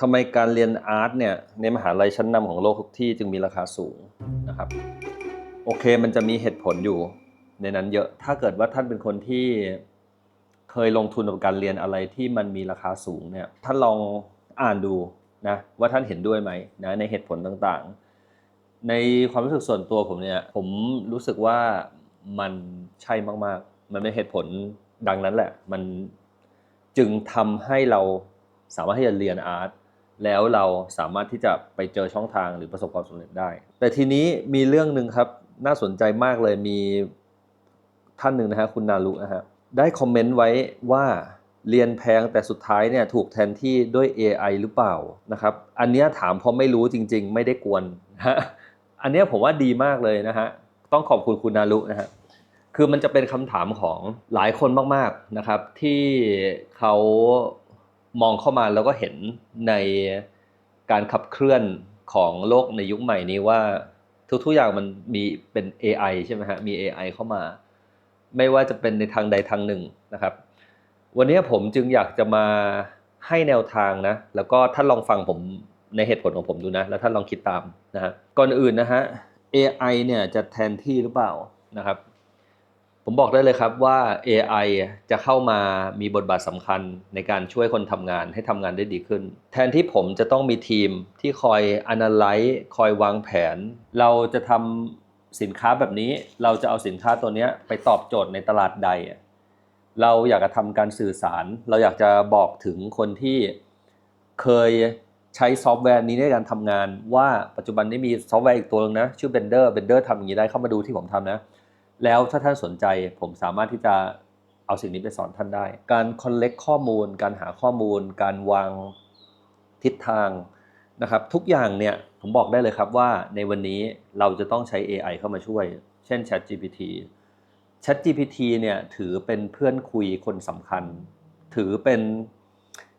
ทำไมการเรียนอาร์ตเนี่ยในมหาลัยชั้นนำของโลกทุกที่จึงมีราคาสูงนะครับ โอเคมันจะมีเหตุผลอยู่ในนั้นเยอะถ้าเกิดว่าท่านเป็นคนที่เคยลงทุนกับการเรียนอะไรที่มันมีราคาสูงเนี่ยท่านลองอ่านดูนะว่าท่านเห็นด้วยไหมนะในเหตุผลต่างๆ ในความรู้สึกส่วนตัวผมเนี่ยผมรู้สึกว่ามันใช่มากๆ มันเป็นเหตุผลดังนั้นแหละ มันจึงทำให้เราสามารถที่จะเรียนอาร์ต แล้วเราสามารถที่จะไปเจอช่องทางหรือประสบความสำเร็จได้ แต่ทีนี้มีเรื่องหนึ่งครับน่าสนใจมากเลยมีท่านหนึ่งนะฮะคุณนารุนะฮะได้คอมเมนต์ไว้ว่าเรียนแพงแต่สุดท้ายเนี่ยถูกแทนที่ด้วย AI หรือเปล่านะครับ อันเนี้ยถามเพราะไม่รู้จริง ๆ ไม่ได้กวนนะฮะอันเนี้ยผมว่าดีมากเลยนะฮะต้องขอบคุณคุณนารุนะฮะคือมันจะเป็นคำถามของหลายคนมากๆนะครับที่เขา มองเข้ามาแล้วก็เห็นในการขับเคลื่อนของโลกในยุคใหม่นี้ว่าทุกๆอย่างมันมีเป็น AI ใช่ไหมฮะมี AI เข้ามา ไม่ว่าจะเป็นในทางใดทางหนึ่งนะครับ วันนี้ผมจึงอยากจะมาให้แนวทางนะ แล้วก็ท่านลองฟังผมในเหตุผลของผมดูนะ แล้วท่านลองคิดตามนะฮะก่อนอื่นนะฮะ AI เนี่ยจะแทนที่หรือเปล่านะครับ ผมบอกได้เลยครับว่า AI จะเข้ามามีบทบาทสำคัญในการช่วยคนทำงานให้ทำงานได้ดีขึ้น แทนที่ผมจะต้องมีทีมที่คอย analyze คอยวางแผน เราจะทำสินค้าแบบนี้ เราจะเอาสินค้าตัวนี้ไปตอบโจทย์ในตลาดใด เราอยากจะทำการสื่อสาร เราอยากจะบอกถึงคนที่เคยใช้ซอฟต์แวร์นี้ในการทำงาน ว่าปัจจุบันนี้มีซอฟต์แวร์อีกตัวนึงนะชื่อ Blender Blender ทำอย่างนี้ได้เข้ามาดูที่ผมทำนะ แล้วถ้าท่านสนใจผมสามารถที่จะเอาสิ่งนี้ไปสอนท่านได้ การ collect ข้อมูล การหาข้อมูล การวางทิศทางนะครับทุกอย่างเนี่ยผมบอกได้เลยครับว่าในวันนี้เราจะต้องใช้ AI เข้ามาช่วย เช่น ChatGPT ChatGPT เนี่ยถือเป็นเพื่อนคุยคนสำคัญ ถือเป็น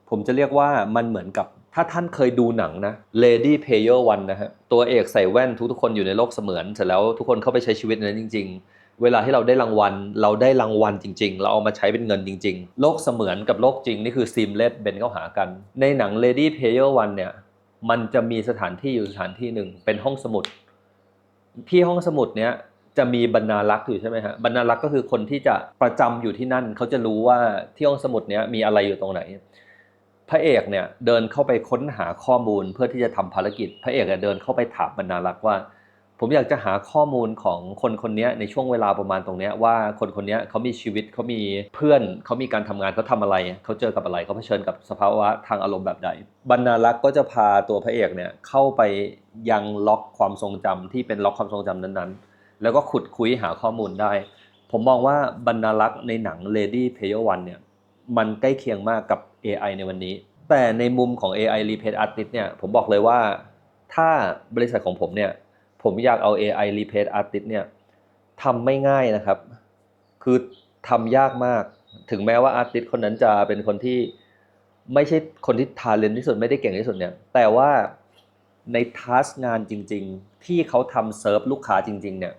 ผมจะเรียกว่ามันเหมือนกับถ้าท่านเคยดูหนังนะ Lady Player One นะฮะตัวเอกใส่แว่นทุกๆคนอยู่ในโลกเสมือนเสร็จแล้วทุกคนเข้าไปใช้ชีวิตในนั้นจริง ๆ เวลาที่เราได้รางวัล เราได้รางวัลจริง ๆ เราเอามาใช้เป็นเงินจริง ๆ โลกเสมือนกับโลกจริงนี่คือซีมเลสเบนเข้าหากัน ในหนัง Lady Player One เนี่ยมันจะมีสถานที่อยู่สถานที่หนึ่งเป็นห้องสมุด ที่ห้องสมุดเนี้ยจะมีบรรณารักษ์อยู่ใช่ไหมฮะบรรณารักษ์ก็คือคนที่จะประจำอยู่ที่นั่น เขาจะรู้ว่าที่ห้องสมุดเนี้ยมีอะไรอยู่ตรงไหน พระเอกเนี่ยเดินเข้าไปค้นหาข้อมูลเพื่อที่จะทำภารกิจ พระเอกเดินเข้าไปถามบรรณารักษ์ว่า ผมอยากจะหาข้อมูลของคนคนนี้ในช่วงเวลาประมาณตรงนี้ว่าคนคนนี้เขามีชีวิตเขามีเพื่อนเขามีการทำงานเขาทำอะไรเขาเจอกับอะไรเขาเผชิญกับสภาวะทางอารมณ์แบบใดบรรณารักษ์ก็จะพาตัวพระเอกเนี่ยเข้าไปยังล็อกความทรงจำที่เป็นล็อกความทรงจำนั้นๆ แล้วก็ขุดคุยหาข้อมูลได้ ผมมองว่าบรรณารักษ์ในหนัง Lady Player One เนี่ยมันใกล้เคียงมากกับ AI ในวันนี้ แต่ในมุมของ AI Repaint Artist เนี่ยผมบอกเลยว่าถ้าบริษัทของผมเนี่ย ผมอยากเอา AI Repaint Artist เนี่ยทำไม่ง่ายนะครับ คือทำยากมาก ถึงแม้ว่าอาร์ติสคนนั้นจะเป็นคนที่ไม่ใช่คนที่ทาเลนที่สุดไม่ได้เก่งที่สุดเนี่ย แต่ว่าในทัสงานจริง ๆ ที่เขาทำเซิร์ฟลูกค้าจริง ๆ เนี่ย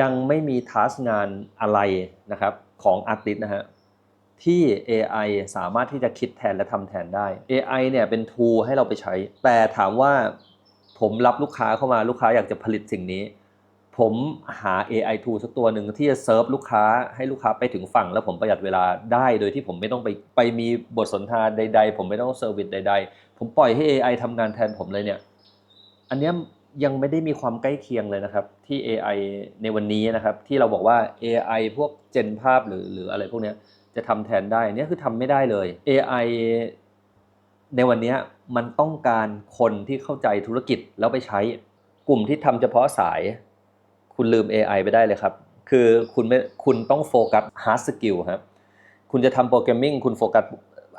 ยังไม่มีทัสงานอะไรนะครับของอาร์ติสนะฮะที่ AI สามารถที่จะคิดแทนและทำแทนได้ AI เนี่ยเป็น tool ให้เราไปใช้ แต่ถามว่า ผมรับลูกค้าเข้ามาลูกค้าอยากจะผลิตสิ่งนี้ ผมหา AI tool สักตัวหนึ่งที่จะเซิร์ฟลูกค้าให้ลูกค้าไปถึงฝั่ง แล้วผมประหยัดเวลาได้โดยที่ผมไม่ต้องไปไปมีบทสนทนาใด ๆ ผมไม่ต้องเซอร์วิสใด ๆ ผมปล่อยให้ AI ทำงานแทนผมเลยเนี่ย อันเนี้ยยังไม่ได้มีความใกล้เคียงเลยนะครับ ที่ AI ในวันนี้นะครับ ที่เราบอกว่า AI พวกเจนภาพหรือหรืออะไรพวกเนี้ยจะทำแทนได้เนี่ยคือทำไม่ได้เลย AI ในวันนี้มันต้องการคนที่เข้าใจธุรกิจแล้วไปใช้ กลุ่มที่ทำเฉพาะสาย คุณลืม AI ไปได้เลยครับ คือคุณไม่คุณต้องโฟกัส hard skill ครับคุณจะทำโปรแกรมมิ่งคุณโฟกัส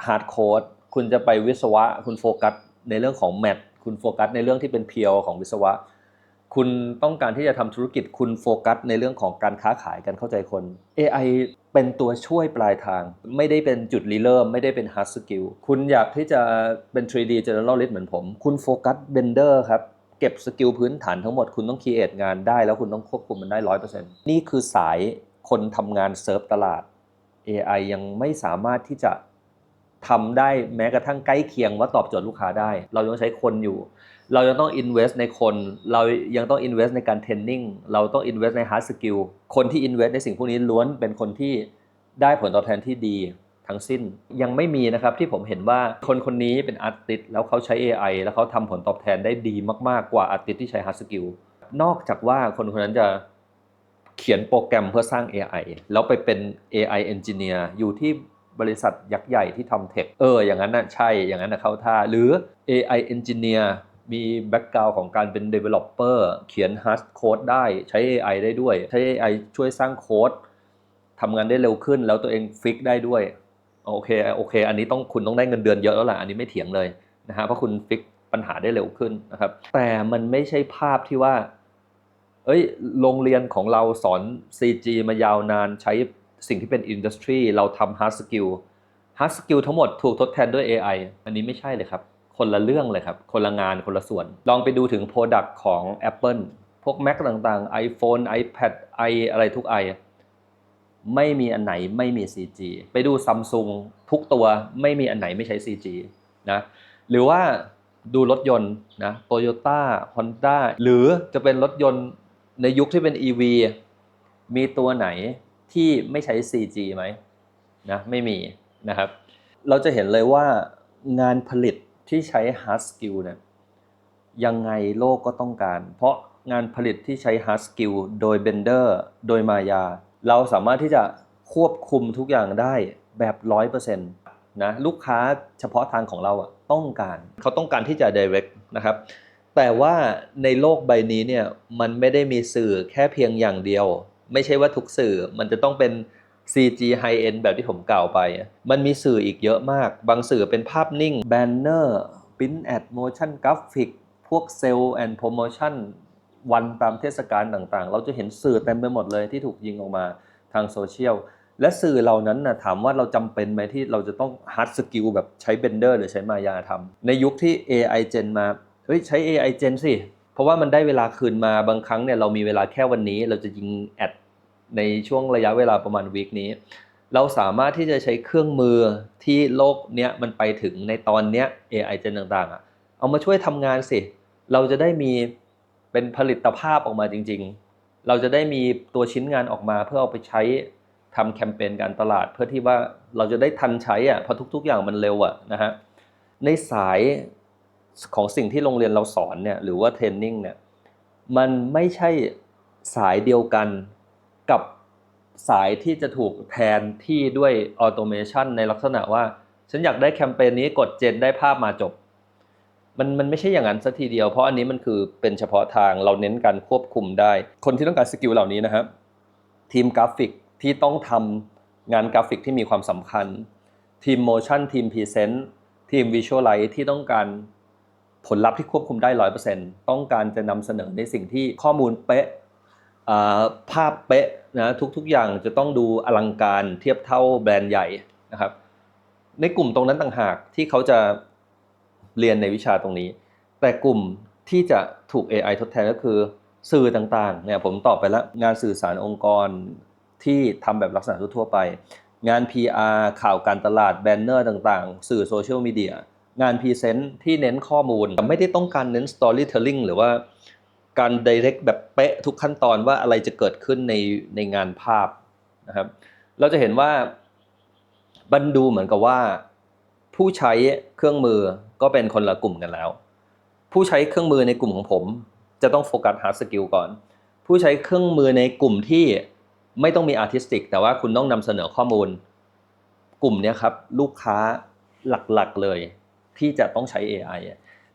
hard code คุณจะไปวิศวะ คุณโฟกัสในเรื่องของ math คุณโฟกัสในเรื่องที่เป็นเพียวของวิศวะ คุณต้องการที่จะทำธุรกิจคุณโฟกัสในเรื่องของการค้าขายการเข้าใจคน AI เป็นตัวช่วยปลายทาง ไม่ได้เป็นจุดรีเริ่ม ไม่ได้เป็น hard skill คุณอยากที่จะเป็น 3D generalist เหมือนผม คุณโฟกัส Blender ครับ เก็บสกิลพื้นฐานทั้งหมดคุณต้อง create งานได้แล้วคุณต้องควบคุมมันได้100%นี่คือสายคนทำงานเซิร์ฟตลาด AI ยังไม่สามารถที่จะ ทำได้แม้กระทั่งใกล้เคียงว่าตอบโจทย์ลูกค้าได้ เรายังใช้คนอยู่ เรายังต้อง invest ในคน เรายังต้อง invest ในการ training เราต้อง invest ใน hard skill คนที่ invest ในสิ่งพวกนี้ล้วนเป็นคนที่ได้ผลตอบแทนที่ดีทั้งสิ้นยังไม่มีนะครับที่ผมเห็นว่าคนคนนี้เป็นอาร์ติสแล้วเขาใช้ AI แล้วเขาทำผลตอบแทนได้ดีมากๆกว่าอาร์ติสที่ใช้ hard skill นอกจากว่าคนคนนั้นจะเขียนโปรแกรมเพื่อสร้าง AI แล้วไปเป็น AI engineer อยู่ที่ บริษัทยักษ์ใหญ่ที่ทำเทคเอออย่างนั้นน่ะใช่อย่างนั้นน่ะเข้าท่า หรือ AI engineer มีแบ็กกราวของการเป็น developer เขียน hard code ได้ใช้ AI ได้ด้วย ใช้ AI ช่วยสร้างโค้ดทำงานได้เร็วขึ้นแล้วตัวเองฟิกได้ด้วยโอเคโอเค อันนี้ต้องคุณต้องได้เงินเดือนเยอะแล้วล่ะอันนี้ไม่เถียงเลยนะฮะเพราะคุณฟิกปัญหาได้เร็วขึ้นนะครับแต่มันไม่ใช่ภาพที่ว่า เอ้ยโรงเรียนของเราสอน CG มายาวนานใช้ สิ่งที่เป็นอินดัสทรีเราทำ hard skill hard skill ทั้งหมดถูกทดแทนด้วย AI อันนี้ไม่ใช่เลยครับ คนละเรื่องเลยครับ คนละงานคนละส่วน ลองไปดูถึง Product ของ Apple พวก Mac ต่างๆ iPhone iPad i อะไรทุก i ไม่มีอันไหนไม่มี CG ไปดู Samsung ทุกตัวไม่มีอันไหนไม่ใช้ CG นะหรือว่าดูรถยนต์นะ Toyota Honda หรือจะเป็นรถยนต์ในยุคที่เป็น EV มีตัวไหน ที่ไม่ใช้ CG ไหมนะไม่มีนะครับ เราจะเห็นเลยว่างานผลิตที่ใช้ hard skill เนี่ยยังไงโลกก็ต้องการ เพราะงานผลิตที่ใช้ hard skill โดย Blender โดยมายา เราสามารถที่จะควบคุมทุกอย่างได้แบบ 100%นะลูกค้าเฉพาะทางของเราอะต้องการ เขาต้องการที่จะ direct นะครับ แต่ว่าในโลกใบนี้เนี่ยมันไม่ได้มีสื่อแค่เพียงอย่างเดียว ไม่ใช่ว่าทุกสื่อมันจะต้องเป็น CG High End แบบที่ผมกล่าวไป มันมีสื่ออีกเยอะมาก บางสื่อเป็นภาพนิ่งแบนเนอร์ p ิ i n Ad Motion Graphic พวกเซลล์แอนด์โปรโมชั่นวันตามเทศกาลต่างๆ เราจะเห็นสื่อเต็มไปหมดเลยที่ถูกยิงออกมาทางโซเชียลและสื่อเหล่านั้นนะถามว่าเราจำเป็นไหมที่เราจะต้องฮ a r d สกิลแบบใช้เบนเดอร์หรือใช้มายาทำในยุคที่ AI Gen มาเฮ้ยใช้ AI Gen สิ เพราะว่ามันได้เวลาคืนมาบางครั้งเนี่ยเรามีเวลาแค่วันนี้ เราจะยิงแอด ในช่วงระยะเวลาประมาณวีคนี้ เราสามารถที่จะใช้เครื่องมือที่โลกเนี้ยมันไปถึงในตอนเนี้ย AI Gen ต่างๆอะเอามาช่วยทำงานสิ เราจะได้มีเป็นผลิตภาพออกมาจริง ๆ เราจะได้มีตัวชิ้นงานออกมาเพื่อเอาไปใช้ทำแคมเปญการตลาด เพื่อที่ว่าเราจะได้ทันใช้อะเพราะทุก ๆ อย่างมันเร็วอะนะฮะในสายของสิ่งที่โรงเรียนเราสอนเนี่ยหรือว่าเทรนนิ่งเนี่ยมันไม่ใช่สายเดียวกัน กับสายที่จะถูกแทนที่ด้วยออโตเมชันในลักษณะว่า ฉันอยากได้แคมเปญนี้กดเจนได้ภาพมาจบ มันมันไม่ใช่อย่างนั้นสัทีเดียว เพราะอันนี้มันคือเป็นเฉพาะทางเราเน้นการควบคุมได้ คนที่ต้องการสกิลเหล่านี้นะครับทีมกราฟิกที่ต้องทำงานกราฟิกที่มีความสำคัญ ทีมโมชั่นทีมพรีเซนต์ทีมวิชวลไลท์ที่ต้องการผลลัพธ์ที่ควบคุมได้ร้อยเปอร์เซ็นต์ต้องการจะนำเสนอในสิ่งที่ข้อมูลเป๊ะภาพเป๊ะ นะทุกๆอย่างจะต้องดูอลังการเทียบเท่าแบรนด์ใหญ่นะครับ ในกลุ่มตรงนั้นต่างหากที่เขาจะเรียนในวิชาตรงนี้ แต่กลุ่มที่จะถูก AI ทดแทนก็คือสื่อต่างๆเนี่ยผมตอบไปแล้วงานสื่อสารองค์กรที่ทำแบบลักษณะทั่วไป งาน PR ข่าวการตลาดแบนเนอร์ต่างๆ สื่อโซเชียลมีเดียงานพรีเซนต์ที่เน้นข้อมูล ไม่ได้ต้องการเน้น storytelling หรือว่า การ direct แบบเป๊ะทุกขั้นตอนว่าอะไรจะเกิดขึ้นในในงานภาพนะครับ เราจะเห็นว่าบันดูเหมือนกับว่า ผู้ใช้เครื่องมือก็เป็นคนละกลุ่มกันแล้ว ผู้ใช้เครื่องมือในกลุ่มของผม จะต้องโฟกัส hard skill ก่อน ผู้ใช้เครื่องมือในกลุ่มที่ไม่ต้องมี artistic แต่ว่าคุณต้องนำเสนอข้อมูล กลุ่มเนี้ยครับ ลูกค้าหลักๆเลย ที่จะต้องใช้ AI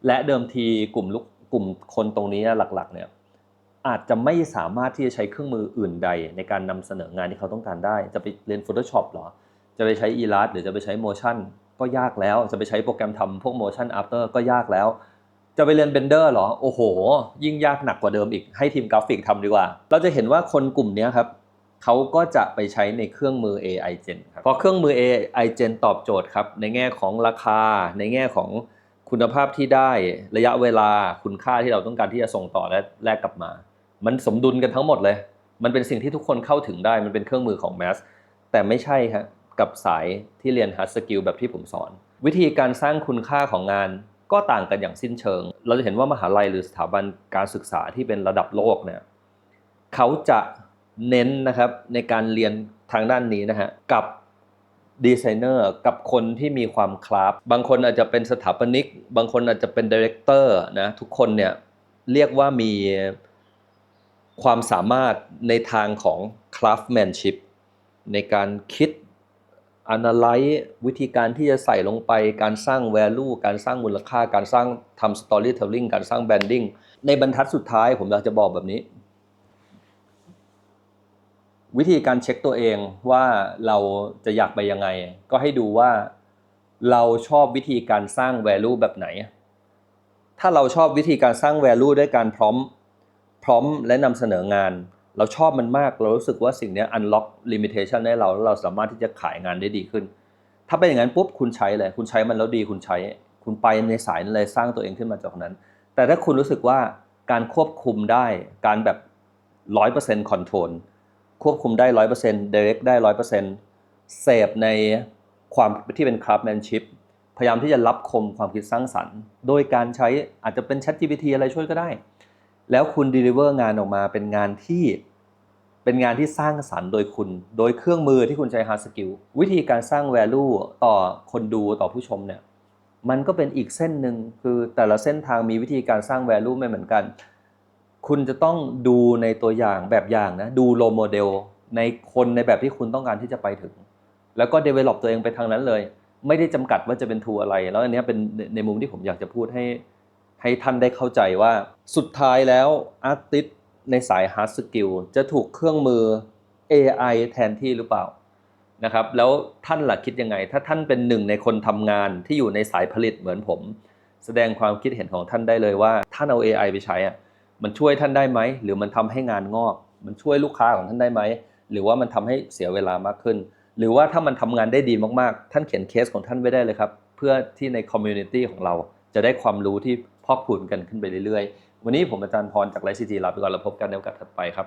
และเดิมทีกลุ่มลูก กลุ่มคนตรงนี้หลักๆ เนี่ยอาจจะไม่สามารถที่จะใช้เครื่องมืออื่นใด ในการนำเสนองานที่เขาต้องการได้ จะไปเรียน Photoshop หรอ จะไปใช้ Illust หรือจะไปใช้ Motion ก็ยากแล้ว จะไปใช้โปรแกรมทำพวก Motion After ก็ยากแล้ว จะไปเรียน Blender หรอ โอ้โห ยิ่งยากหนักกว่าเดิมอีก ให้ทีมกราฟิกทำดีกว่า เราจะเห็นว่าคนกลุ่มนี้ครับเขาก็จะไปใช้ในเครื่องมือ AI Gen ครับเพราะเครื่องมือ AI Gen ตอบโจทย์ครับในแง่ของราคาในแง่ของ คุณภาพที่ได้ระยะเวลาคุณค่าที่เราต้องการที่จะส่งต่อและแลกกลับมา มันสมดุลกันทั้งหมดเลย มันเป็นสิ่งที่ทุกคนเข้าถึงได้มันเป็นเครื่องมือของแมสแต่ไม่ใช่ครับกับสายที่เรียน hard skill แบบที่ผมสอน วิธีการสร้างคุณค่าของงานก็ต่างกันอย่างสิ้นเชิง เราจะเห็นว่ามหาลัยหรือสถาบันการศึกษาที่เป็นระดับโลกเนี่ยเขาจะเน้นนะครับในการเรียนทางด้านนี้นะฮะกับ ดีไซเนอร์กับคนที่มีความคราฟบางคนอาจจะเป็นสถาปนิก บางคนอาจจะเป็นดีเรคเตอร์นะทุกคนเนี่ยเรียกว่ามีความสามารถในทางของ craftsmanship ในการคิด analyze วิธีการที่จะใส่ลงไปการสร้าง value การสร้างมูลค่า การสร้างทำ storytelling การสร้าง branding ในบรรทัดสุดท้ายผมอยากจะบอกแบบนี้ วิธีการเช็คตัวเองว่าเราจะอยากไปยังไง ก็ให้ดูว่าเราชอบวิธีการสร้าง value แบบไหน ถ้าเราชอบวิธีการสร้าง value ด้วยการพร้อมพร้อมและนำเสนองาน เราชอบมันมากเรารู้สึกว่าสิ่งนี้ unlock limitation ให้เราแล้วเราสามารถที่จะขายงานได้ดีขึ้น ถ้าเป็นอย่างนั้นปุ๊บคุณใช้เลย คุณใช้มันแล้วดีคุณใช้ คุณไปในสายนั้นเลยสร้างตัวเองขึ้นมาจากนั้น แต่ถ้าคุณรู้สึกว่าการควบคุมได้การแบบ100% control คอนโทร ควบคุมได้100% direct ได้100%เปอร์เซ็นต์เสพในความที่เป็น craftsmanship พยายามที่จะรับคมความคิดสร้างสรรค์ โดยการใช้อาจจะเป็น Chat GPT อะไรช่วยก็ได้ แล้วคุณ deliver งานออกมาเป็นงานที่เป็นงานที่สร้างสรรค์โดยคุณ โดยเครื่องมือที่คุณใช้ hard skill วิธีการสร้าง value ต่อคนดูต่อผู้ชมเนี่ยมันก็เป็นอีกเส้นหนึ่งคือแต่ละเส้นทางมีวิธีการสร้าง value ไม่เหมือนกัน คุณจะต้องดูในตัวอย่างแบบอย่างนะ ดูโลโมเดลในคนในแบบที่คุณต้องการที่จะไปถึง แล้วก็ develop ตัวเองไปทางนั้นเลย ไม่ได้จำกัดว่าจะเป็นทูอะไร แล้วอันนี้เป็นในมุมที่ผมอยากจะพูดให้ให้ท่านได้เข้าใจว่าสุดท้ายแล้วอาร์ติสในสาย hard skill จะถูกเครื่องมือ AI แทนที่หรือเปล่านะครับแล้วท่านล่ะคิดยังไง ถ้าท่านเป็นหนึ่งในคนทำงานที่อยู่ในสายผลิตเหมือนผม แสดงความคิดเห็นของท่านได้เลยว่าท่านเอา AI ไปใช้อะ มันช่วยท่านได้ไหม หรือมันทำให้งานงอก มันช่วยลูกค้าของท่านได้ไหม หรือว่ามันทำให้เสียเวลามากขึ้น หรือว่าถ้ามันทำงานได้ดีมากๆ ท่านเขียนเคสของท่านไว้ได้เลยครับ เพื่อที่ในคอมมูนิตี้ของเราจะได้ความรู้ที่พอกพูนกันขึ้นไปเรื่อยๆ วันนี้ผมอาจารย์พรจากไลฟ์ซีจีลาไปก่อนแล้วพบกันในโอกาสถัดไปครับ